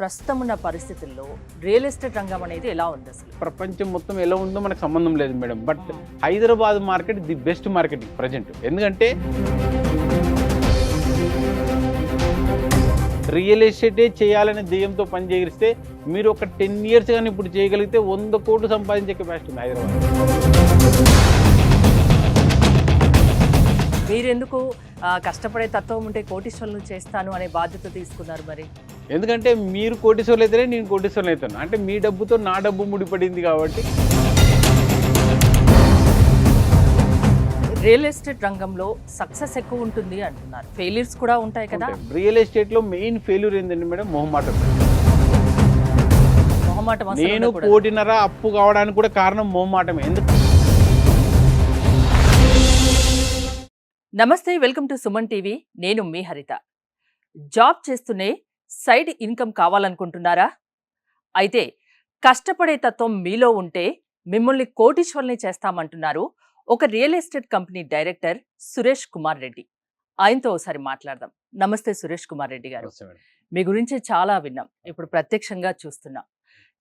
ప్రస్తుతం ఉన్న పరిస్థితుల్లో రియల్ ఎస్టేట్ రంగం అనేది ఎలా ఉంది అసలు? ప్రపంచం మొత్తం ఎలా ఉందో మనకు సంబంధం లేదు madam. But Hyderabad market the best market present. ఎందుకంటే రియల్ ఎస్టేటే చేయాలనే ధ్యేయంతో పని చేయిస్తే మీరు ఒక టెన్ ఇయర్స్ కానీ ఇప్పుడు చేయగలిగితే వంద కోట్లు సంపాదించే కెపాసిటీ ఉంది హైదరాబాద్. మీరెందుకు కష్టపడే తత్వం ఉంటే కోటీశ్వరులు చేస్తాను అనే బాధ్యత తీసుకున్నారు మరి? ఎందుకంటే మీరు కోటీశ్వర్లు అయితేనే నేను కోటీశ్వర్లు అవుతాను అంటే మీ డబ్బుతో నా డబ్బు ముడిపడింది కాబట్టి. రియల్ ఎస్టేట్ రంగంలో సక్సెస్ ఎక్కువ ఉంటుంది అంటున్నారు. ఫెయిలియర్స్ కూడా ఉంటాయి కదా. రియల్ ఎస్టేట్లో మెయిన్ ఫెయిల్యూర్ ఏంటంటే మేడం మొహమాటం. మొహమాటం నేను. కోటిన్నర అప్పు కావడానికి కూడా కారణం మొహమాటమే. ఎందుకు? నమస్తే వెల్కమ్ టు సుమన్ టీవీ. నేను మీ హరిత. జాబ్ చేస్తూనే సైడ్ ఇన్కమ్ కావాలనుకుంటున్నారా? అయితే కష్టపడే తత్వం మీలో ఉంటే మిమ్మల్ని కోటీశ్వరుల్ని చేస్తామంటున్నారు ఒక real estate company director Suresh Kumar Reddy. ఆయనతో ఒకసారి మాట్లాడదాం. నమస్తే సురేష్ కుమార్ రెడ్డి గారు. మీ గురించి చాలా విన్నాం. ఇప్పుడు ప్రత్యక్షంగా చూస్తున్నాం.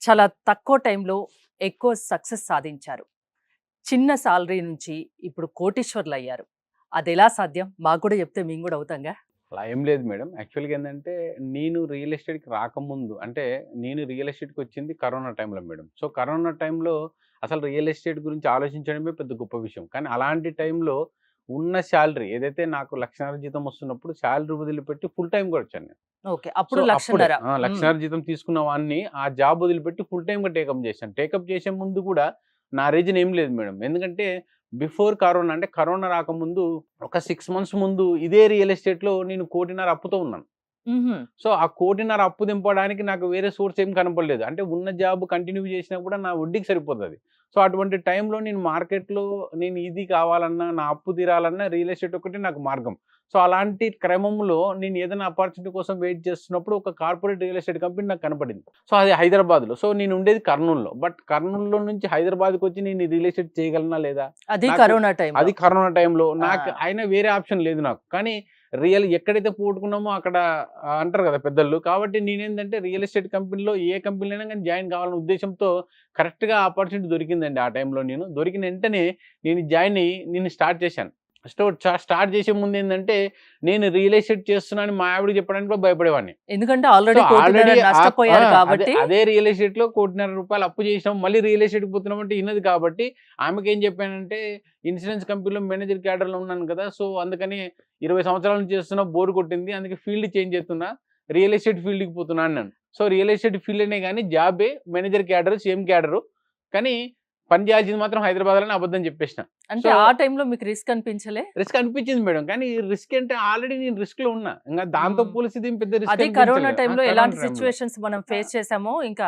చాలా తక్కువ టైంలో ఎక్కువ సక్సెస్ సాధించారు. చిన్న సాలరీ నుంచి ఇప్పుడు కోటీశ్వర్లు అయ్యారు అది ఎలా సాధ్యం? మాకు కూడా చెప్తే మేము కూడా అవుతాంగా? అలా ఏం లేదు మేడం. యాక్చువల్గా ఏంటంటే నేను రియల్ ఎస్టేట్కి రాకముందు అంటే నేను రియల్ ఎస్టేట్కి వచ్చింది కరోనా టైంలో మేడం. సో కరోనా టైంలో అసలు రియల్ ఎస్టేట్ గురించి ఆలోచించడమే పెద్ద గొప్ప విషయం. కానీ అలాంటి టైంలో ఉన్న శాలరీ ఏదైతే నాకు లక్షన్నర జీతం వస్తున్నప్పుడు శాలరీ వదిలిపెట్టి ఫుల్ టైం కూడా వచ్చాను నేను. ఓకే. అప్పుడు లక్షన్నర జీతం తీసుకున్న వాడిని ఆ జాబ్ వదిలిపెట్టి ఫుల్ టైం గా టేకప్ చేశాను. టేకప్ చేసే ముందు కూడా నా రీజన్ ఏం లేదు మేడం. ఎందుకంటే బిఫోర్ కరోనా అంటే కరోనా రాకముందు ఒక సిక్స్ మంత్స్ ముందు ఇదే రియల్ ఎస్టేట్లో నేను కోటిన్నర అప్పుతో ఉన్నాను. సో ఆ కోటిన్నర అప్పు దింపడానికి నాకు వేరే సోర్స్ ఏం కనపడలేదు. అంటే ఉన్న జాబ్ కంటిన్యూ చేసినా కూడా నా వడ్డీకి సరిపోతుంది. సో అటువంటి టైంలో నేను మార్కెట్లో నేను ఇది కావాలన్నా నా అప్పు తీరాలన్నా రియల్ ఎస్టేట్ ఒకటి నాకు మార్గం. సో అలాంటి క్రమంలో నేను ఏదైనా ఆపర్చునిటీ కోసం వెయిట్ చేస్తున్నప్పుడు ఒక కార్పొరేట్ రియల్ ఎస్టేట్ కంపెనీ నాకు కనపడింది. సో అది హైదరాబాద్లో. సో నేను ఉండేది కర్నూలులో. బట్ కర్నూలులో నుంచి హైదరాబాద్కి వచ్చి నేను రియల్ ఎస్టేట్ చేయగలనా లేదా? అది కరోనా టైం అది కరోనా టైంలో నాకు. అయినా వేరే ఆప్షన్ లేదు నాకు. కానీ రియల్ ఎక్కడైతే పోగొట్టుకున్నామో అక్కడ అంటారు కదా పెద్దలు కాబట్టి నేనేంటంటే రియల్ ఎస్టేట్ కంపెనీలో ఏ కంపెనీలో కానీ జాయిన్ కావాలనే ఉద్దేశంతో కరెక్ట్గా ఆపర్చునిటీ దొరికిందండి ఆ టైంలో నేను. దొరికిన వెంటనే నేను జాయిన్ అయ్యి నేను స్టార్ట్ చేశాను. స్టార్ట్ చేసే ముందు ఏంటంటే నేను రియల్ ఎస్టేట్ చేస్తున్నాను మా ఆవిడకి చెప్పడానికి కూడా భయపడేవాడిని. ఎందుకంటే ఆల్రెడీ కాబట్టి అదే- అదే రియల్ ఎస్టేట్లో కోటిన్నర రూపాయలు అప్పు చేసినాం మళ్ళీ రియల్ ఎస్టేట్ పోతున్నాం అంటే ఇన్నది కాబట్టి ఆమెకి ఏం చెప్పానంటే ఇన్సూరెన్స్ కంపెనీలో మేనేజర్ క్యాడర్లో ఉన్నాను కదా సో అందుకని ఇరవై సంవత్సరాల నుంచి చేస్తున్నా బోర్ కొట్టింది అందుకే ఫీల్డ్ చేంజ్ చేస్తున్నా రియల్ ఎస్టేట్ ఫీల్డ్కి పోతున్నా అన్నాను. సో రియల్ ఎస్టేట్ ఫీల్డ్ అనే కానీ జాబే మేనేజర్ క్యాడర్ సేమ్ క్యాడరు. కానీ పని చేయాల్సింది మాత్రం హైదరాబాద్ అని అబద్ధం చెప్పేసిన. అంటే ఆ టైంలో మీకు రిస్క్ అనిపించలే? రిస్క్ అనిపించింది మేడం. కానీ రిస్క్ అంటే ఆల్రెడీ నేను రిస్క్లో ఉన్నా. ఇంకా దాంతో మ్మ్. పోలిసి ఇది పెద్ద రిస్క్ అది కరోనా టైంలో ఎలాంటి సిచ్యువేషన్స్ మనం ఫేస్ చేసామో ఇంకా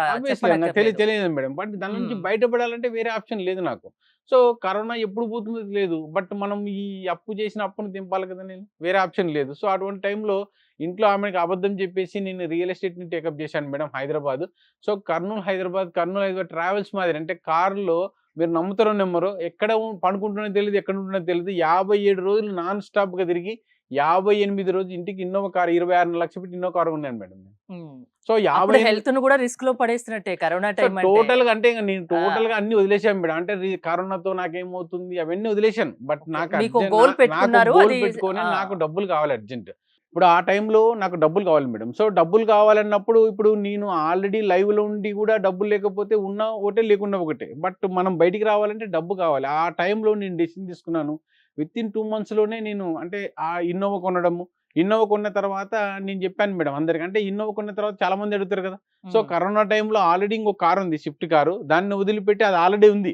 తెలియదు మేడం. బట్ దాని నుంచి. బయటపడాలంటే వేరే ఆప్షన్ లేదు నాకు. సో కరోనా ఎప్పుడు పోతుందో లేదు బట్ మనం ఈ అప్పు చేసిన అప్పును దింపాలి కదా నేను. వేరే ఆప్షన్ లేదు. సో అటువంటి టైంలో ఇంట్లో ఆమెకి అబద్ధం చెప్పేసి నేను రియల్ ఎస్టేట్ని టేకప్ చేశాను madam Hyderabad. So Kurnool Hyderabad Kurnool Hyderabad travels మాదిరి అంటే కారులో మీరు నమ్ముతారో నమ్మరో ఎక్కడ పడుకుంటున్నో తెలియదు ఎక్కడ ఉంటున్నో తెలియదు యాభై ఏడు రోజులు నాన్ స్టాప్గా తిరిగి యాభై ఎనిమిది రోజులు ఇంటికి ఇన్నోవా కారు ఇరవై ఆరు లక్షలు పెట్టి ఇన్నో కారు ఉన్నాను మేడం. సో యాభై హెల్త్ను కూడా రిస్క్లో పడేస్తున్నట్టే కరోనా టైం టోటల్గా అంటే నేను టోటల్గా అన్ని వదిలేసాను మేడం. అంటే కరోనాతో నాకేమవుతుంది అవన్నీ వదిలేశాను. బట్ నాకు పెట్టుకొని. నాకు డబ్బులు కావాలి అర్జెంట్. ఇప్పుడు ఆ టైంలో నాకు డబ్బులు కావాలి మేడం. సో డబ్బులు కావాలన్నప్పుడు ఇప్పుడు నేను ఆల్రెడీ లైవ్లో ఉండి కూడా డబ్బులు లేకపోతే ఉన్న ఒకటే లేకుండా ఒకటే. బట్ మనం బయటికి రావాలంటే డబ్బు కావాలి. ఆ టైంలో నేను డెసిషన్ తీసుకున్నాను. విత్ ఇన్ టూ లోనే నేను అంటే ఆ ఇన్నోవా కొనడము. ఇన్నోవా కొన్న తర్వాత నేను చెప్పాను మేడం అందరికి. అంటే ఇన్నోవా కొన్న తర్వాత చాలా మంది అడుగుతారు కదా. సో కరోనా టైంలో ఆల్రెడీ ఇంకో కారు ఉంది స్విఫ్ట్ కారు. దాన్ని వదిలిపెట్టి అది ఆల్రెడీ ఉంది.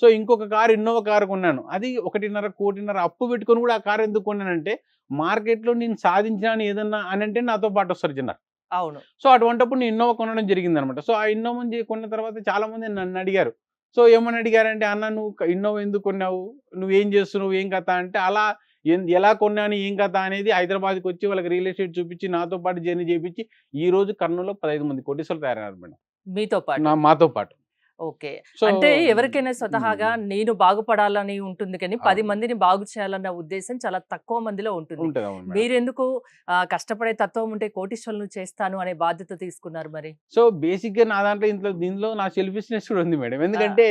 సో ఇంకొక కారు ఇన్నోవా కారు కొన్నాను. అది ఒకటిన్నర కోటిన్నర అప్పు పెట్టుకొని కూడా ఆ కారు ఎందుకు కొన్నానంటే మార్కెట్లో నేను సాధించాను ఏదన్నా అని అంటే నాతో పాటు వస్తారు జనాలు. అవును. సో అటువంటిప్పుడు నేను ఇన్నోవా కొనడం జరిగింది అనమాట సో ఆ ఇన్నోవా కొన్న తర్వాత చాలా మంది నన్ను అడిగారు. సో ఏమని అడిగారంటే అన్న నువ్వు ఇన్నోవా ఎందుకు కొన్నావు? నువ్వేం చేస్తున్నావు? ఏం కథ? అంటే అలా ఎలా కొన్నాను? ఏం కథ అనేది హైదరాబాద్కి వచ్చి వాళ్ళకి రియల్ ఎస్టేట్ చూపించి నాతో పాటు జర్నీ చేపించి ఈ రోజు కర్నూలులో పదహైదు మంది కోటీసులు తయారయ్యారు మేడం. మీతో పాటు. నా మాతో పాటు. ఓకే. అంటే ఎవరికైనా స్వతహాగా నేను బాగుపడాలని ఉంటుంది కానీ పది. మందిని బాగు చేయాలన్న ఉద్దేశం చాలా తక్కువ మందిలో ఉంటుంది. మీరెందుకు కష్టపడే తత్వం ఉంటే కోటీశ్వరులను చేస్తాను అనే బాధ్యత తీసుకున్నారు మరి? సో బేసిక్గా నా దాంట్లో ఇంట్లో దీనిలో నా సెల్ఫిష్నెస్ కూడా ఉంది మేడం. ఎందుకంటే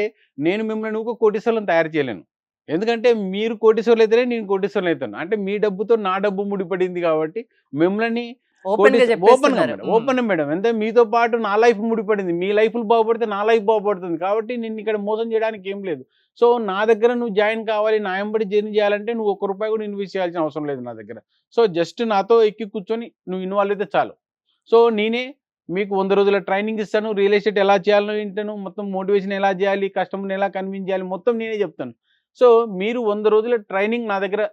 నేను మిమ్మల్ని నువ్వు కోటీశ్వరులను తయారు చేయలేను. ఎందుకంటే మీరు కోటీశ్వరులు అయితేనే నేను కోటీశ్వరులు అవుతాను అంటే మీ డబ్బుతో నా డబ్బు ముడిపడింది కాబట్టి మిమ్మల్ని ఓపెన్ ఓపెన్ మేడం అంటే మీతో పాటు నా లైఫ్ ముడిపడింది. మీ లైఫ్ బాగుపడితే నా లైఫ్ బాగుపడుతుంది. కాబట్టి నేను ఇక్కడ మోసం చేయడానికి ఏం లేదు. సో నా దగ్గర నువ్వు జాయిన్ కావాలి నా ఎంబడి జర్నీ చేయాలంటే నువ్వు ఒక్క రూపాయి కూడా ఇన్వెస్ట్ చేయాల్సిన అవసరం లేదు నా దగ్గర. సో జస్ట్ నాతో ఎక్కి కూర్చొని నువ్వు ఇన్వాల్వ్ అయితే చాలు. సో నేనే మీకు వంద రోజుల ట్రైనింగ్ ఇస్తాను. రియల్ ఎస్టేట్ ఎలా చేయాలో వింటాను మొత్తం మోటివేషన్ ఎలా చేయాలి కస్టమర్ని ఎలా కన్విన్స్ చేయాలి మొత్తం నేనే చెప్తాను. సో మీరు వంద రోజుల ట్రైనింగ్ నా దగ్గర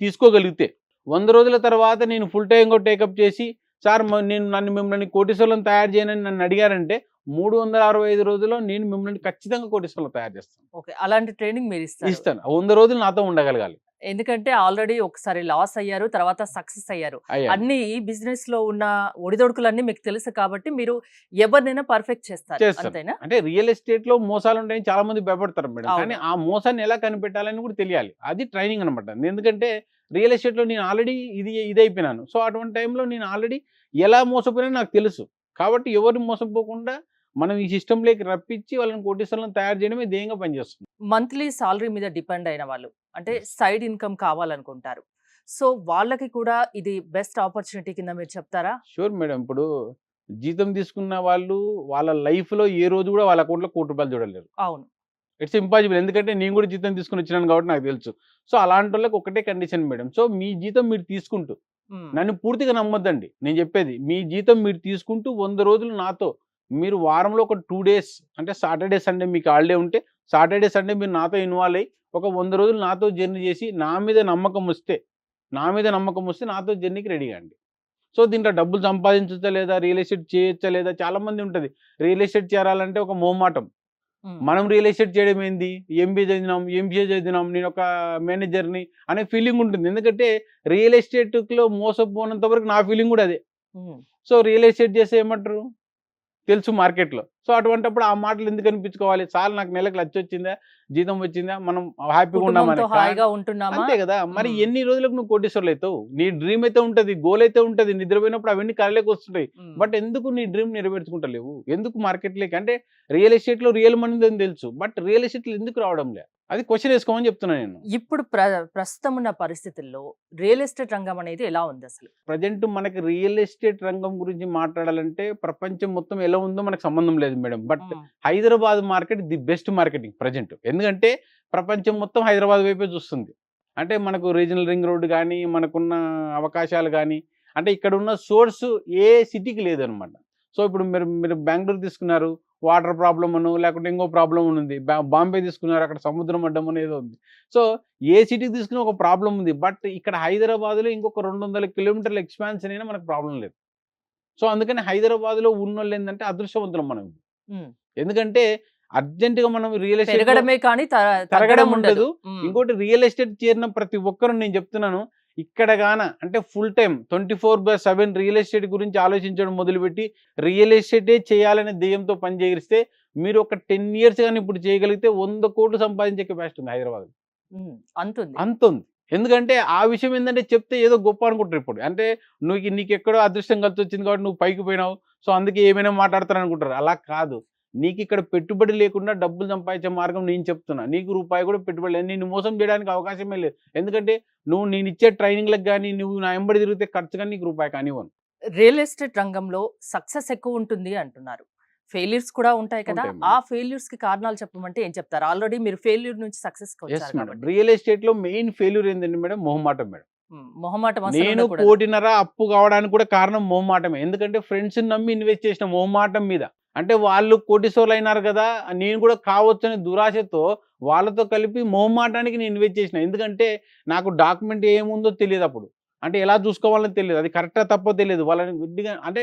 తీసుకోగలిగితే వంద రోజుల తర్వాత నేను ఫుల్ టైం కూడా టేకప్ చేసి సార్ నేను నన్ను మిమ్మల్ని కోటీశ్వరులను తయారు చేయనని నన్ను అడిగారంటే మూడు వందల అరవై ఐదు రోజుల్లో నేను మిమ్మల్ని ఖచ్చితంగా కోటీశ్వరులు తయారు చేస్తాను. ఓకే అలాంటి ట్రైనింగ్ మీరు ఇస్తారు. ఇస్తాను. వంద రోజులు నాతో ఉండగలగాలి. ఎందుకంటే ఆల్రెడీ ఒకసారి లాస్ అయ్యారు తర్వాత సక్సెస్ అయ్యారు. అయ్యా అన్ని ఈ బిజినెస్లో ఉన్న ఒడిదొడుకులన్నీ మీకు తెలుసు కాబట్టి మీరు ఎవరినైనా పర్ఫెక్ట్ చేస్తారు. అంతేనా? అంటే రియల్ ఎస్టేట్లో మోసాలు ఉంటాయని చాలా మంది భయపడతారు మేడం. కానీ ఆ మోసాన్ని ఎలా కనిపెట్టాలని కూడా తెలియాలి. అది ట్రైనింగ్ అనమాట ఎందుకంటే రియల్ ఎస్టేట్లో నేను ఆల్రెడీ ఇది ఇది అయిపోయినాను సో అటువంటి టైంలో నేను ఆల్రెడీ ఎలా మోసపోయినా నాకు తెలుసు. కాబట్టి ఎవరు మోసపోకుండా మనం ఈ సిస్టంలోకి రప్పించి వాళ్ళని కోటీశ్వరులను తయారు చేయడమే ధ్యేయంగా పనిచేస్తుంది. మంత్లీ సాలరీ మీద డిపెండ్ అయిన వాళ్ళు. అంటే సైడ్ ఇన్కమ్ కావాలనుకుంటారు. సో వాళ్ళకి కూడా ఇది బెస్ట్ ఆపర్చునిటీ కింద మీరు చెప్తారా? Sure madam. ఇప్పుడు జీతం తీసుకున్న వాళ్ళు వాళ్ళ life లో ఏ రోజు కూడా వాళ్ళ అకౌంట్లో కోటి రూపాయలు చూడలేరు. అవును. ఇట్స్ ఇంపాసిబుల్ ఎందుకంటే నేను కూడా జీతం తీసుకుని వచ్చినాను కాబట్టి నాకు తెలుసు. సో అలాంటి వాళ్ళకి ఒకటే కండిషన్ మేడం. సో మీ జీతం మీరు తీసుకుంటూ నన్ను పూర్తిగా నమ్మొద్దండి. నేను చెప్పేది మీ జీతం మీరు తీసుకుంటూ వంద రోజులు నాతో మీరు వారంలో ఒక టూ డేస్ అంటే సాటర్డే సండే మీకు హాలిడే ఉంటే సాటర్డే సండే మీరు నాతో ఇన్వాల్వ్ అయ్యి ఒక వంద రోజులు నాతో జర్నీ చేసి నా మీద నమ్మకం వస్తే నా మీద నమ్మకం వస్తే నాతో జర్నీకి రెడీ అండి సో దీంట్లో డబ్బులు సంపాదించచ్చా లేదా? రియల్ ఎస్టేట్ చేయొచ్చా లేదా? చాలా మంది ఉంటుంది. రియల్ ఎస్టేట్ చేయాలంటే ఒక మోమాటం మనం రియల్ ఎస్టేట్ చేయడం ఏంది? ఎంబీఏ చదివినాం ఎంబీఏ చదివినాం నేను ఒక మేనేజర్ని అనే ఫీలింగ్ ఉంటుంది. ఎందుకంటే రియల్ ఎస్టేట్లో మోసపోనంత వరకు నా ఫీలింగ్ కూడా అదే. సో రియల్ ఎస్టేట్ చేస్తే ఏమంటారు? తెలుసు మార్కెట్లో. సో అటువంటిప్పుడు ఆ మాటలు ఎందుకు అనిపించుకోవాలి? చాలా నాకు నెలకు లచ్చ వచ్చిందా? జీతం వచ్చిందా? మనం హ్యాపీగా ఉంటున్నామా? అంతే కదా. మరి. ఎన్ని రోజులకు నువ్వు కోటీశ్వర్లు అవుతావు? నీ డ్రీమ్ అయితే ఉంటది గోల్ అయితే ఉంటది నిద్రపోయినప్పుడు అవన్నీ కళ్ళకి వస్తుంటాయి. బట్ ఎందుకు నీ డ్రీమ్ నెరవేర్చుకుంటలేవు? ఎందుకు మార్కెట్లోకి? అంటే రియల్ ఎస్టేట్లో రియల్ మనీ తెలుసు. బట్ రియల్ ఎస్టేట్లో ఎందుకు రావడం లే అది క్వశ్చన్ వేసుకోమని చెప్తున్నా నేను. ఇప్పుడు ప్ర ప్రస్తుతం ఉన్న పరిస్థితుల్లో రియల్ ఎస్టేట్ రంగం అనేది ఎలా ఉంది అసలు? ప్రజెంట్ మనకి రియల్ ఎస్టేట్ రంగం గురించి మాట్లాడాలంటే ప్రపంచం మొత్తం ఎలా ఉందో మనకు సంబంధం లేదు madam. But Hyderabad market the best marketing present. ఎందుకంటే ప్రపంచం మొత్తం హైదరాబాద్ వైపే చూస్తుంది. అంటే మనకు రీజనల్ రింగ్ రోడ్ కానీ మనకున్న అవకాశాలు కానీ అంటే ఇక్కడ ఉన్న సోర్స్ ఏ సిటీకి లేదనమాట. సో ఇప్పుడు మీరు మీరు బెంగళూరు తీసుకున్నారు వాటర్ ప్రాబ్లమ్ అను లేకుంటే ఇంకో ప్రాబ్లం ఉంది బాంబే తీసుకున్నారు అక్కడ సముద్రం అడ్డం అనేది ఉంది. సో ఏ సిటీకి తీసుకున్న ఒక ప్రాబ్లం ఉంది. బట్ ఇక్కడ హైదరాబాద్లో ఇంకొక రెండు వందల కిలోమీటర్ల ఎక్స్పాన్షన్ అయినా మనకు ప్రాబ్లం లేదు. సో అందుకని హైదరాబాద్లో ఉన్న వాళ్ళు ఏంటంటే అదృష్టవంతులం మనం. ఎందుకంటే అర్జెంట్గా మనం రియల్ ఎస్టేట్ కానీ తరగడం ఉండదు. ఇంకోటి రియల్ ఎస్టేట్ చేరిన ప్రతి ఒక్కరు నేను చెప్తున్నాను. ఇక్కడ గాన అంటే full time twenty four by seven real estate గురించి ఆలోచించడం మొదలుపెట్టి రియల్ ఎస్టేటే చేయాలనే ధ్యేయంతో పని చేయిస్తే మీరు ఒక టెన్ ఇయర్స్ కానీ ఇప్పుడు చేయగలిగితే వంద కోట్లు సంపాదించే కెపాసిటీ ఉంది హైదరాబాద్ అంతుంది. అంత ఉంది ఎందుకంటే ఆ విషయం ఏంటంటే చెప్తే ఏదో గొప్ప అనుకుంటారు ఇప్పుడు. అంటే నువ్వు నీకు ఎక్కడో అదృష్టం కలిసి వచ్చింది కాబట్టి నువ్వు పైకి పోయినావు. సో అందుకే ఏమైనా మాట్లాడతారు అనుకుంటారు అలా కాదు. నీకు ఇక్కడ పెట్టుబడి లేకుండా డబ్బులు సంపాదించే మార్గం నేను చెప్తున్నా. నీకు రూపాయి కూడా పెట్టుబడి లేదు. నేను మోసం చేయడానికి అవకాశమే లేదు. ఎందుకంటే నువ్వు నేను ఇచ్చే ట్రైనింగ్లకు కానీ నువ్వు నా ఎంబడి తిరిగితే ఖర్చు కానీ నీకు రూపాయి కానివ్వను. రియల్ ఎస్టేట్ రంగంలో సక్సెస్ ఎక్కువ ఉంటుంది అంటున్నారు. ఫెయిల్యూర్స్ కూడా ఉంటాయి కదా. ఆ ఫెయిల్యూర్స్కి కారణాలు చెప్పమంటే ఏం చెప్తారు? ఆల్రెడీ మీరు ఫెయిల్యూర్ నుంచి సక్సెస్ రియల్ ఎస్టేట్లో మెయిన్ ఫెయిల్యూర్ ఏంటంటే మేడం? మొహమాటం మేడం. మొహమాటం నేను. కోటిన్నర అప్పు కావడానికి కూడా కారణం మొహమాటమే. ఎందుకంటే ఫ్రెండ్స్ నమ్మి ఇన్వెస్ట్ చేసిన మొహమాటం మీద. అంటే వాళ్ళు కోటీశ్వర్లు అయినారు కదా నేను కూడా కావచ్చు అనే దురాశతో వాళ్ళతో కలిపి మొహమాటానికి నేను ఇన్వెస్ట్ చేసిన. ఎందుకంటే నాకు డాక్యుమెంట్ ఏముందో తెలియదు అప్పుడు. అంటే ఎలా చూసుకోవాలని తెలియదు. అది కరెక్టా తప్పో తెలియదు. వాళ్ళని గుడ్డిగా అంటే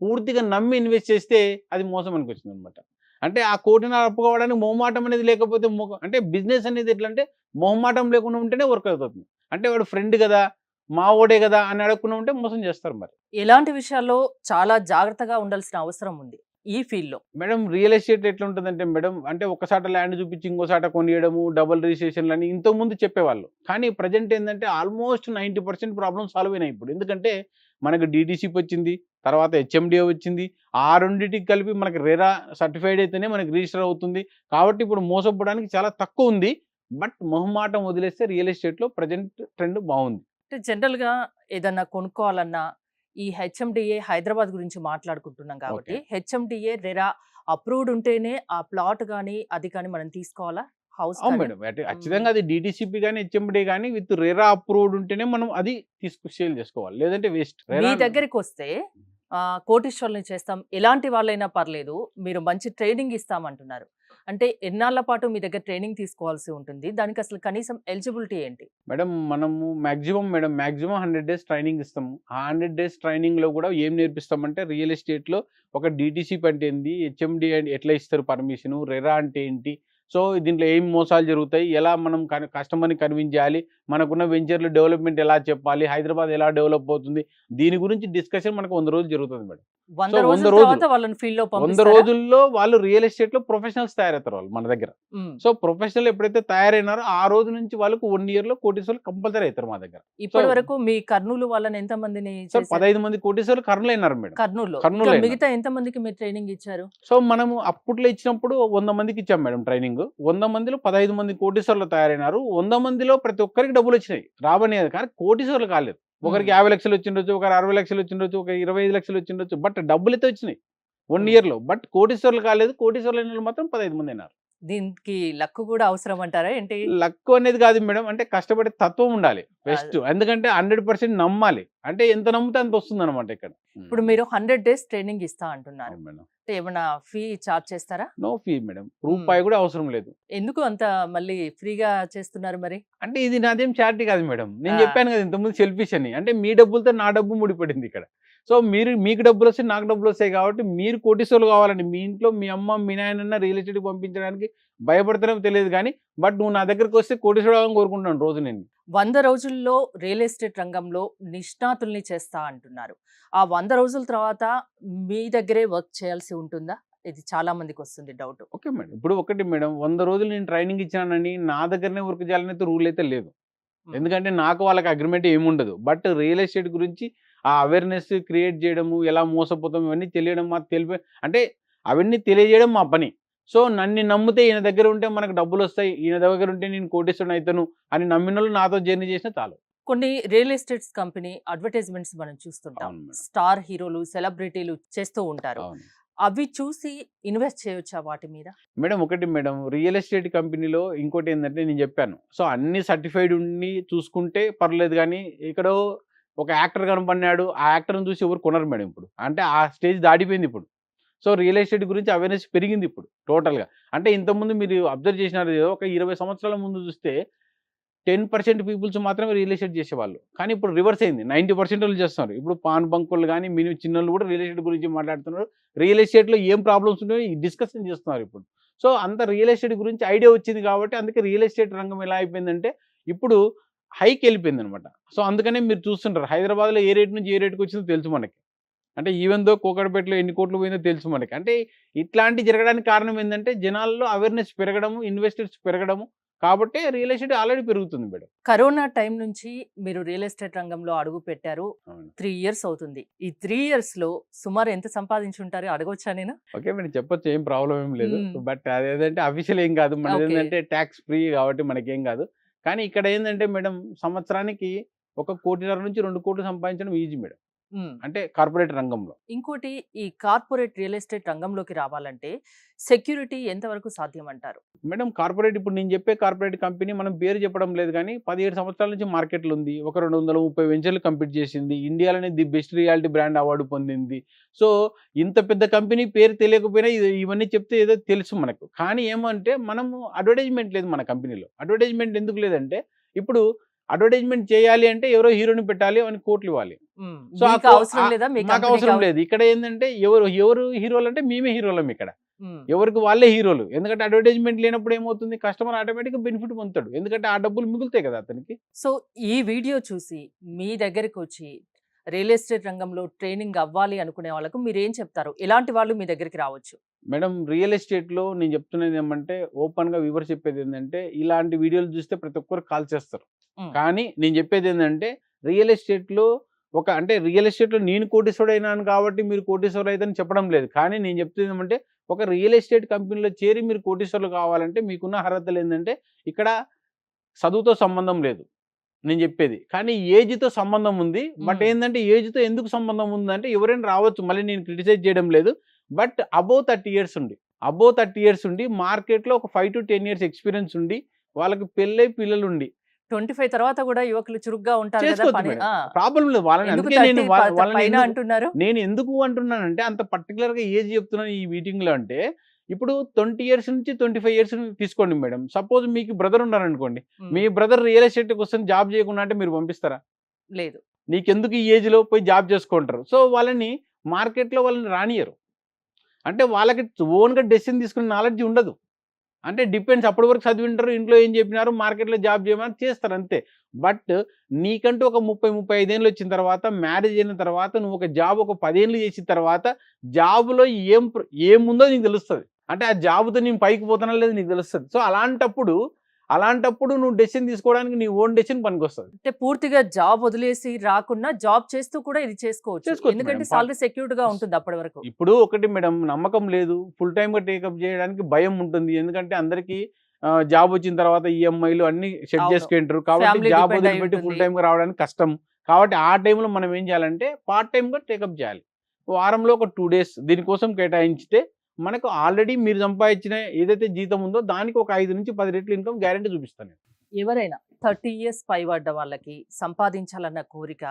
పూర్తిగా నమ్మి ఇన్వెస్ట్ చేస్తే అది మోసం అనిపించింది అనమాట అంటే ఆ కోటిన్నర అప్పుకోవడానికి మొహమాటం అనేది లేకపోతే అంటే బిజినెస్ అనేది ఎట్లా అంటే మొహమాటం లేకుండా ఉంటేనే వర్క్ అవుతుంది. అంటే వాడు ఫ్రెండ్ కదా మా ఓడే కదా అని అడగకుండా ఉంటే మోసం చేస్తారు మరి. ఇలాంటి విషయాల్లో చాలా జాగ్రత్తగా ఉండాల్సిన అవసరం ఉంది. ఈ ఫీల్డ్లో మేడం రియల్ ఎస్టేట్ ఎట్లా ఉంటుందంటే మేడం అంటే ఒకసాట ల్యాండ్ చూపించి ఇంకోసాట కొనియడము డబుల్ రిజిస్ట్రేషన్లు అని ఇంతకు ముందు చెప్పేవాళ్ళు. కానీ ప్రజెంట్ ఏంటంటే almost ninety percent problem solve అయినాయి ఇప్పుడు. ఎందుకంటే మనకు డీటీసీపీ వచ్చింది తర్వాత హెచ్ఎండిఏ వచ్చింది ఆ రెండింటికి కలిపి మనకి రెరా సర్టిఫైడ్ అయితేనే మనకి రిజిస్టర్ అవుతుంది. కాబట్టి ఇప్పుడు మోసపోవడానికి చాలా తక్కువ ఉంది. బట్ మొహమాటం వదిలేస్తే రియల్ ఎస్టేట్లో ప్రజెంట్ ట్రెండ్ బాగుంది. అంటే జనరల్గా ఏదన్నా కొనుక్కోవాలన్నా ఈ హెచ్ఎండిఏ హైదరాబాద్ గురించి మాట్లాడుకుంటున్నాం కాబట్టి హెచ్ఎండిఏ రెరా అప్రూవ్డ్ ఉంటేనే ఆ ప్లాట్ కానీ అది కానీ మనం తీసుకోవాలా? హౌస్ అవును మేడం. అంటే ఖచ్చితంగా అది డిటిసిపి కానీ హెచ్ఎండి కానీ విత్ రెరా అప్రూవ్డ్ ఉంటేనే మనం అది తీసుకు సేల్ చేసుకోవాలి. లేదంటే వేస్ట్. మీ దగ్గరికి వస్తే కోటీశ్వరుల్ని చేస్తాం. ఎలాంటి వాళ్ళైనా పర్లేదు. మీరు మంచి ట్రైనింగ్ ఇస్తామంటున్నారు. అంటే ఎన్నాళ్ళ పాటు మీ దగ్గర ట్రైనింగ్ తీసుకోవాల్సి ఉంటుంది? దానికి అసలు కనీసం ఎలిజిబిలిటీ ఏంటి? మేడం మనము maximum madam maximum hundred days training ఇస్తాము. ఆ హండ్రెడ్ డేస్ ట్రైనింగ్లో కూడా ఏం నేర్పిస్తామంటే రియల్ ఎస్టేట్లో ఒక డీటీసీ అంటే ఏంది హెచ్ఎండి ఎట్లా ఇస్తారు పర్మిషన్ రెరా అంటే ఏంటి? సో దీంట్లో ఏం మోసాలు జరుగుతాయి? ఎలా మనం కస్టమర్ని కన్విన్స్ చేయాలి? మనకున్న వెంచర్లు డెవలప్మెంట్ ఎలా చెప్పాలి హైదరాబాద్ ఎలా డెవలప్ అవుతుంది దీని గురించి డిస్కషన్ మనకు వంద రోజులు జరుగుతుంది మేడం వంద రోజుల? రోజుల్లో వాళ్ళు రియల్ ఎస్టేట్లో ప్రొఫెషనల్స్ తయారవుతారు వాళ్ళు మన దగ్గర. సో ప్రొఫెషనల్ ఎప్పుడైతే తయారైనారో ఆ రోజు నుంచి వాళ్ళకు వన్ ఇయర్లో కోటీశ్వర్లు కంపల్సరీ అవుతారు మా దగ్గర ఇప్పటి వరకు మీ కర్నూలు వాళ్ళని ఎంత మందిని? పదహైదు మంది కోటీశ్వర్లు కర్నూలు అయినారు మేడం కర్నూలు కర్నూలు. మిగతా ఎంత మందికి మీరు ట్రైనింగ్ ఇచ్చారు సో మనము అప్పట్లో ఇచ్చినప్పుడు వంద మందికి ఇచ్చాం మేడం ట్రైనింగ్ వంద మందిలో పదహైదు మంది కోటీశ్వర్లు తయారైనారు వంద మందిలో ప్రతి ఒక్కరికి డబ్బులు వచ్చినాయి రాబనేది కానీ కోటీశ్వర్లు కాలేదు. ఒకరికి. యాభై లక్షలు వచ్చిండొచ్చు ఒకరు అరవై లక్షలు వచ్చిండొచ్చు ఒక ఇరవై ఐదు లక్షలు వచ్చిండొచ్చు బట్ డబ్బులు అయితే వచ్చినాయి వన్ మ్మ్. ఇయర్లో బట్ కోటీశ్వర్లు కాలేదు. కోటీశ్వర్లు మాత్రం పదహైదు మంది అయినారు దీనికి లక్ కూడా అవసరం అంటారా ఏంటి? లక్ అనేది కాదు మేడం. అంటే కష్టపడే తత్వం ఉండాలి బెస్ట్ ఎందుకంటే హండ్రెడ్ పర్సెంట్ నమ్మాలి. అంటే ఎంత నమ్మితే అంత వస్తుంది అనమాట ఇక్కడ. ఇప్పుడు మీరు హండ్రెడ్ డేస్ ట్రైనింగ్ ఇస్తా అంటున్నారు. మేడం. అంటే ఏమైనా ఫీ చార్జ్ చేస్తారా? No fee madam. రూపాయి కూడా అవసరం లేదు. ఎందుకు అంత మళ్ళీ ఫ్రీగా చేస్తున్నారు మరి? అంటే ఇది నాదేం చారిటీ కాదు మేడం. నేను. చెప్పాను కదా ఇంతకుముందు సెల్ఫిష్ అని. అంటే మీ డబ్బులతో నా డబ్బు ముడిపడింది ఇక్కడ. సో మీరు మీకు డబ్బులు వస్తాయి నాకు డబ్బులు వస్తాయి కాబట్టి మీరు కోటీశ్వర్లు కావాలండి. మీ ఇంట్లో మీ అమ్మ మీ నాయనన్న రియల్ ఎస్టేట్ పంపించడానికి భయపడతారో తెలియదు కానీ బట్ నువ్వు నా దగ్గరకు వస్తే కోటీశ్వరుడు అవ్వాలని కోరుకుంటున్నాను రోజు నేను. వంద రోజుల్లో రియల్ ఎస్టేట్ రంగంలో నిష్ణాతుల్ని చేస్తా అంటున్నారు. ఆ వంద రోజుల తర్వాత మీ దగ్గరే వర్క్ చేయాల్సి ఉంటుందా? ఇది చాలా మందికి వస్తుంది డౌట్ ఓకే మేడం. ఇప్పుడు ఒకటి మేడం వంద రోజులు నేను ట్రైనింగ్ ఇచ్చానని నా దగ్గరనే వర్క్ చేయాలని అయితే రూల్ అయితే లేదు. ఎందుకంటే నాకు వాళ్ళకి అగ్రిమెంట్ ఏముండదు. బట్ రియల్ ఎస్టేట్ గురించి ఆ అవేర్నెస్ క్రియేట్ చేయడము ఎలా మోసపోతాం ఇవన్నీ తెలియడం మాకు తెలిపే అంటే అవన్నీ తెలియజేయడం మా పని. సో నన్ను నమ్మితే ఈయన దగ్గర ఉంటే మనకు డబ్బులు వస్తాయి ఈయన దగ్గర ఉంటే నేను కోటేశ్వరుని అవుతాను అని నమ్మిన వాళ్ళు నాతో జర్నీ చేసిన చాలు. కొన్ని రియల్ ఎస్టేట్స్ కంపెనీ అడ్వర్టైజ్మెంట్స్ మనం చూస్తుంటాం. స్టార్ హీరోలు సెలబ్రిటీలు చేస్తూ ఉంటారు. అవి చూసి ఇన్వెస్ట్ చేయొచ్చా వాటి మీద? మేడం ఒకటి మేడం రియల్ ఎస్టేట్ కంపెనీలో ఇంకోటి ఏంటంటే నేను చెప్పాను. సో అన్ని సర్టిఫైడ్ ఉండి చూసుకుంటే పర్లేదు కానీ ఇక్కడ ఒక యాక్టర్ కనపడినాడు ఆ యాక్టర్ని చూసి ఎవరు కొనరు మేడం ఇప్పుడు. అంటే ఆ స్టేజ్ దాటిపోయింది ఇప్పుడు. సో రియల్ ఎస్టేట్ గురించి అవేర్నెస్ పెరిగింది ఇప్పుడు టోటల్గా. అంటే ఇంతకుముందు మీరు అబ్జర్వ్ చేసినారు ఒక ఇరవై సంవత్సరాల ముందు చూస్తే టెన్ పర్సెంట్ పీపుల్స్ మాత్రమే రియల్ ఎస్టేట్ చేసేవాళ్ళు. కానీ ఇప్పుడు రివర్స్ అయింది. నైంటీ పర్సెంట్ వాళ్ళు చేస్తున్నారు. ఇప్పుడు పాన్ బంకులు కానీ మినీ చిన్నోళ్ళు కూడా రియల్ ఎస్టేట్ గురించి మాట్లాడుతున్నారు. రియల్ ఎస్టేట్లో ఏం ప్రాబ్లమ్స్ ఉన్నాయో డిస్కషన్ చేస్తున్నారు ఇప్పుడు. సో అంత రియల్ ఎస్టేట్ గురించి ఐడియా వచ్చింది కాబట్టి అందుకే రియల్ ఎస్టేట్ రంగం ఎలా అయిపోయిందంటే ఇప్పుడు హైకి వెళ్ళిపోయింది అనమాట సో అందుకనే మీరు చూస్తుంటారు. హైదరాబాద్లో ఏ రేట్ నుంచి ఏ రేట్కి వచ్చిందో తెలుసు మనకి. అంటే ఈవెన్ దో కోకడపేటలో ఎన్ని కోట్లు పోయిందో తెలుసు మనకి. అంటే ఇట్లాంటి జరగడానికి కారణం ఏంటంటే జనాల్లో అవేర్నెస్ పెరగడము ఇన్వెస్టర్స్ పెరగడము కాబట్టి రియల్ ఎస్టేట్ ఆల్రెడీ పెరుగుతుంది మేడం. కరోనా టైం నుంచి మీరు రియల్ ఎస్టేట్ రంగంలో అడుగు పెట్టారు. త్రీ ఇయర్స్ అవుతుంది. ఈ త్రీ ఇయర్స్లో సుమారు ఎంత సంపాదించి ఉంటారు అడగొచ్చా నేను? ఓకే మేడం చెప్పొచ్చు. ఏం ప్రాబ్లం ఏం లేదు. బట్ అదేంటంటే అఫీషియల్ ఏం కాదు. మనది. ఏంటంటే ట్యాక్స్ ఫ్రీ కాబట్టి మనకేం కాదు. కానీ ఇక్కడ ఏంటంటే మేడం సంవత్సరానికి ఒక కోటిన్నర నుంచి రెండు కోట్లు సంపాదించడం ఈజీ మేడం. అంటే కార్పొరేట్ రంగంలో. ఇంకోటి ఈ కార్పొరేట్ రియల్ ఎస్టేట్ రంగంలోకి రావాలంటే సెక్యూరిటీ ఎంతవరకు సాధ్యం అంటారు మేడం కార్పొరేట్ ఇప్పుడు నేను చెప్పే కార్పొరేట్ కంపెనీ మనం పేరు చెప్పడం లేదు కానీ పదిహేడు సంవత్సరాల నుంచి మార్కెట్లో ఉంది. ఒక రెండు వందల ముప్పై వెంచర్లు కంప్లీట్ చేసింది. ఇండియాలోనే the best reality brand award పొందింది. సో ఇంత పెద్ద కంపెనీ పేరు తెలియకపోయినా ఇవన్నీ చెప్తే ఏదో తెలుసు మనకు. కానీ ఏమంటే మనము అడ్వర్టైజ్మెంట్ లేదు మన కంపెనీలో. అడ్వర్టైజ్మెంట్ ఎందుకు లేదంటే ఇప్పుడు అడ్వర్టైజ్మెంట్ చేయాలి అంటే ఎవరో హీరోని పెట్టాలి అని కోట్లు ఇవ్వాలి. సో మీకు అవసరం లేదా? ఇక్కడ ఏంటంటే ఎవరు ఎవరు హీరోలు అంటే మేమే హీరోలం ఇక్కడ. ఎవరికి వాళ్ళే హీరోలు. ఎందుకంటే అడ్వర్టైజ్మెంట్ లేనప్పుడు ఏమవుతుంది? కస్టమర్ ఆటోమేటిక్గా బెనిఫిట్ పొందుతాడు. ఎందుకంటే ఆ డబ్బులు మిగులుతాయి కదా అతనికి. సో ఈ వీడియో చూసి మీ దగ్గరికి వచ్చి రియల్ ఎస్టేట్ రంగంలో ట్రైనింగ్ అవ్వాలి అనుకునే వాళ్ళకు మీరు ఏం చెప్తారు? ఎలాంటి వాళ్ళు మీ దగ్గరికి రావచ్చు? మేడం రియల్ ఎస్టేట్లో నేను చెప్తున్నది ఏమంటే ఓపెన్గా వివర్ చెప్పేది ఏంటంటే ఇలాంటి వీడియోలు చూస్తే ప్రతి ఒక్కరు కాల్ చేస్తారు. కానీ నేను చెప్పేది ఏంటంటే రియల్ ఎస్టేట్లో ఒక అంటే రియల్ ఎస్టేట్లో నేను కోటీశ్వరుడు అయినాను కాబట్టి మీరు కోటీశ్వరుడు అయితే చెప్పడం లేదు. కానీ నేను చెప్తుంది ఏమంటే ఒక రియల్ ఎస్టేట్ కంపెనీలో చేరి మీరు కోటీశ్వరులు కావాలంటే మీకున్న అర్హతలు ఏంటంటే ఇక్కడ చదువుతో సంబంధం లేదు. నేను చెప్పేది. కానీ ఏజ్తో సంబంధం ఉంది. బట్. ఏంటంటే ఏజ్తో ఎందుకు సంబంధం ఉందంటే ఎవరైనా రావచ్చు. మళ్ళీ నేను క్రిటిసైజ్ చేయడం లేదు. బట్ అబోవ్ థర్టీ ఇయర్స్ ఉండి అబోవ్ థర్టీ ఇయర్స్ ఉండి మార్కెట్లో ఒక five to ten years experience ఉండి వాళ్ళకి పెళ్ళై పిల్లలు ఉండి ట్వంటీ ఫైవ్ తర్వాత కూడా యువకులు చురుగ్గా ఉంటారు. ప్రాబ్లం లేదు వాళ్ళని అందుకే నేను 30 వా- ప- వాళ్ళని అంటున్నారు? నేను ఎందుకు అంటున్నానంటే అంత పర్టికులర్గా ఏజ్ చెప్తున్నాను ఈ మీటింగ్లో అంటే ఇప్పుడు ట్వంటీ ఇయర్స్ నుంచి ట్వంటీ ఫైవ్ ఇయర్స్ తీసుకోండి మేడం. సపోజ్ మీకు బ్రదర్ ఉన్నారనుకోండి. మీ బ్రదర్ రియల్ ఎస్టేట్ కోసం జాబ్ చేయకుండా అంటే మీరు పంపిస్తారా? లేదు. నీకెందుకు ఈ ఏజ్లో పోయి జాబ్ చేసుకుంటారు సో వాళ్ళని మార్కెట్లో వాళ్ళని రానియరు. అంటే వాళ్ళకి ఓన్గా డెసిషన్ తీసుకునే నాలెడ్జ్ ఉండదు. అంటే డిపెండ్స్ అప్పటి వరకు చదివింటారు ఇంట్లో ఏం చెప్పినారు మార్కెట్లో జాబ్ చేయమని చేస్తారు అంతే. బట్ నీకంటూ ఒక ముప్పై ముప్పై ఐదేళ్ళు వచ్చిన తర్వాత మ్యారేజ్ అయిన తర్వాత నువ్వు ఒక జాబ్ ఒక పదేళ్ళు చేసిన తర్వాత జాబ్లో ఏం ఏముందో నీకు తెలుస్తుంది. అంటే ఆ జాబ్తో నేను పైకి పోతానా లేదు నీకు తెలుస్తుంది. సో అలాంటప్పుడు అలాంటప్పుడు నువ్వు డెసిషన్ తీసుకోవడానికి నీ ఓన్ డెసిషన్ పనికి వస్తుంది అంటే పూర్తిగా జాబ్ వదిలేసి రాకుండా జాబ్ చేస్తూ కూడా ఇది చేసుకోవచ్చు. ఎందుకంటే. సాలరీ సెక్యూర్డ్గా ఉంటుంది అప్పటి వరకు ఇప్పుడు ఒకటి మేడం నమ్మకం లేదు. ఫుల్ టైమ్గా టేకప్ చేయడానికి భయం ఉంటుంది. ఎందుకంటే అందరికి జాబ్ వచ్చిన తర్వాత ఈఎంఐలు అన్ని సెట్. చేసుకుంటారు. కాబట్టి జాబ్ వదిలిపెట్టి ఫుల్. టైమ్గా రావడానికి కష్టం. కాబట్టి ఆ టైంలో మనం ఏం చేయాలంటే పార్ట్ టైం గా టేకప్ చేయాలి. వారంలో ఒక టూ డేస్ దీనికోసం కేటాయించితే మనకు ఆల్రెడీ మీరు సంపాదించిన ఏదైతే జీతం ఉందో దానికి ఒక ఐదు నుంచి పది రెట్లు ఇన్కమ్ గ్యారంటీ చూపిస్తాను. ఎవరైనా థర్టీ ఇయర్స్ పైబడ్డ వాళ్ళకి సంపాదించాలన్న కోరిక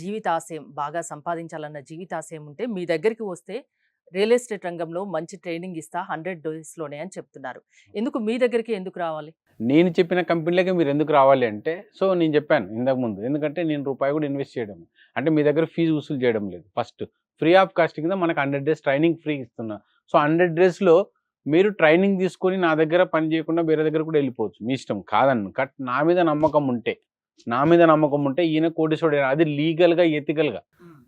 జీవితాశయం బాగా సంపాదించాలన్న జీవితాశయం ఉంటే మీ దగ్గరికి వస్తే రియల్ ఎస్టేట్ రంగంలో మంచి ట్రైనింగ్ ఇస్తా హండ్రెడ్ డేస్లోనే అని చెప్తున్నారు. ఎందుకు మీ దగ్గరికి ఎందుకు రావాలి? నేను చెప్పిన కంపెనీలకే మీరు ఎందుకు రావాలి అంటే సో నేను చెప్పాను ఇంతకు ముందు. ఎందుకంటే నేను రూపాయి కూడా ఇన్వెస్ట్ చేయడం అంటే మీ దగ్గర ఫీజు వసూలు చేయడం లేదు ఫస్ట్. ఫ్రీ ఆఫ్ కాస్ట్ కింద మనకు హండ్రెడ్ డేస్ ట్రైనింగ్ ఫ్రీ ఇస్తున్నా. సో హండ్రెడ్ డేస్లో మీరు ట్రైనింగ్ తీసుకొని నా దగ్గర పని చేయకుండా వేరే దగ్గర కూడా వెళ్ళిపోవచ్చు. మీ ఇష్టం. కాదన్ను కట్ నా మీద నమ్మకం ఉంటే నా మీద నమ్మకం ఉంటే ఈయన కోటేశ్వరుడు అది లీగల్గా ఎథికల్గా.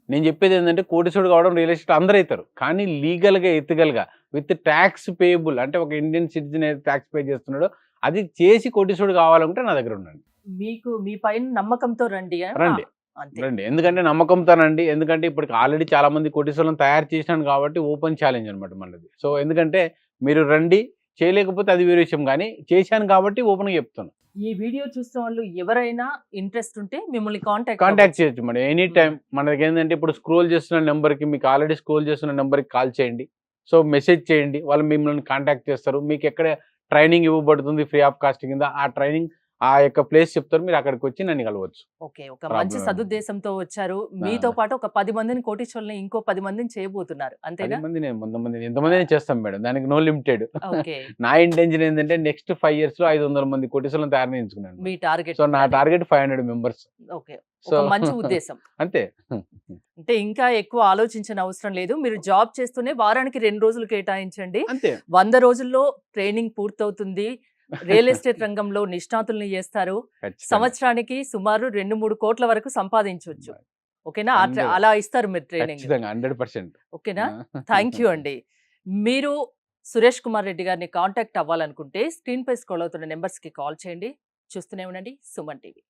నేను చెప్పేది ఏంటంటే కోటేశ్వరుడు కావడం రియల్ ఎస్టేట్ అందరూ అవుతారు కానీ లీగల్గా ఎథికల్గా విత్ ట్యాక్స్ పేయబుల్ అంటే ఒక ఇండియన్ సిటిజన్ ఏదైతే ట్యాక్స్ పే చేస్తున్నాడో అది చేసి కోటేశ్వరుడు కావాలంటే నా దగ్గర ఉండండి. మీకు మీ పైన నమ్మకంతో రండి? రండి. ఎందుకంటే నమ్మకంతోనండి ఎందుకంటే ఇప్పటికి ఆల్రెడీ చాలా మంది కోటీశ్వరులను తయారు చేసినాను కాబట్టి ఓపెన్ ఛాలెంజ్ అనమాట మనది. సో ఎందుకంటే మీరు రండి. చేయలేకపోతే అది వేరే విషయం కానీ చేశాను కాబట్టి ఓపెన్గా చెప్తాను ఈ వీడియో చూసిన వాళ్ళు ఎవరైనా ఇంట్రెస్ట్ ఉంటే మిమ్మల్ని కాంటాక్ట్ కాంటాక్ట్ చేయొచ్చు మేడం ఎనీ టైం మన దగ్గర ఏంటంటే ఇప్పుడు స్క్రోల్ చేస్తున్న నెంబర్కి మీకు ఆల్రెడీ స్క్రోల్ చేస్తున్న నెంబర్కి కాల్ చేయండి. సో మెసేజ్ చేయండి. వాళ్ళు మిమ్మల్ని కాంటాక్ట్ చేస్తారు. మీకు ఎక్కడ ట్రైనింగ్ ఇవ్వబడుతుంది ఫ్రీ ఆఫ్ కాస్ట్ కింద ఆ ట్రైనింగ్ ఆ యొక్క ప్లేస్ చెప్తారు మీరు అక్కడికి వచ్చి నన్ను కలవచ్చు. ఓకే ఒక మంచి. సదుద్దేశంతో వచ్చారు. మీతో పాటు ఒక పది మందిని కోటీశ్వరుల్ని ఇంకో పది మందిని చేయబోతున్నారు అంతేనా? మంది నేను వంద మంది ఎంతమంది నేను చేస్తాం మేడం దానికి నో లిమిటెడ్. ఓకే. నా ఇంటెన్షన్ ఏంటంటే నెక్స్ట్ ఫైవ్ ఇయర్స్లో ఐదు వందల మంది కోటీశ్వరులను తయారు చేయించుకున్నాను మీ టార్గెట్ సో నా target five hundred members. Okay so మంచి ఉద్దేశం. అంతే. అంటే ఇంకా ఎక్కువ ఆలోచించిన అవసరం లేదు. మీరు జాబ్ చేస్తూనే వారానికి రెండు రోజులు కేటాయించండి. అంతే. వంద రోజుల్లో ట్రైనింగ్ పూర్తవుతుంది. రియల్ ఎస్టేట్ రంగంలో నిష్ణాతుల్ని చేస్తారు. సంవత్సరానికి సుమారు రెండు మూడు కోట్ల వరకు సంపాదించవచ్చు ఓకేనా. అలా ఇస్తారు మీరు ట్రైనింగ్. ఖచ్చితంగా హండ్రెడ్ పర్సెంట్. ఓకేనా? థ్యాంక్ యూ అండి. మీరు సురేష్ కుమార్ రెడ్డి గారిని కాంటాక్ట్ అవ్వాలనుకుంటే స్క్రీన్ పై స్క్రోల్ అవుతున్న నెంబర్స్కి కాల్ చేయండి. చూస్తూనే ఉండండి. సుమన్ టీవీ.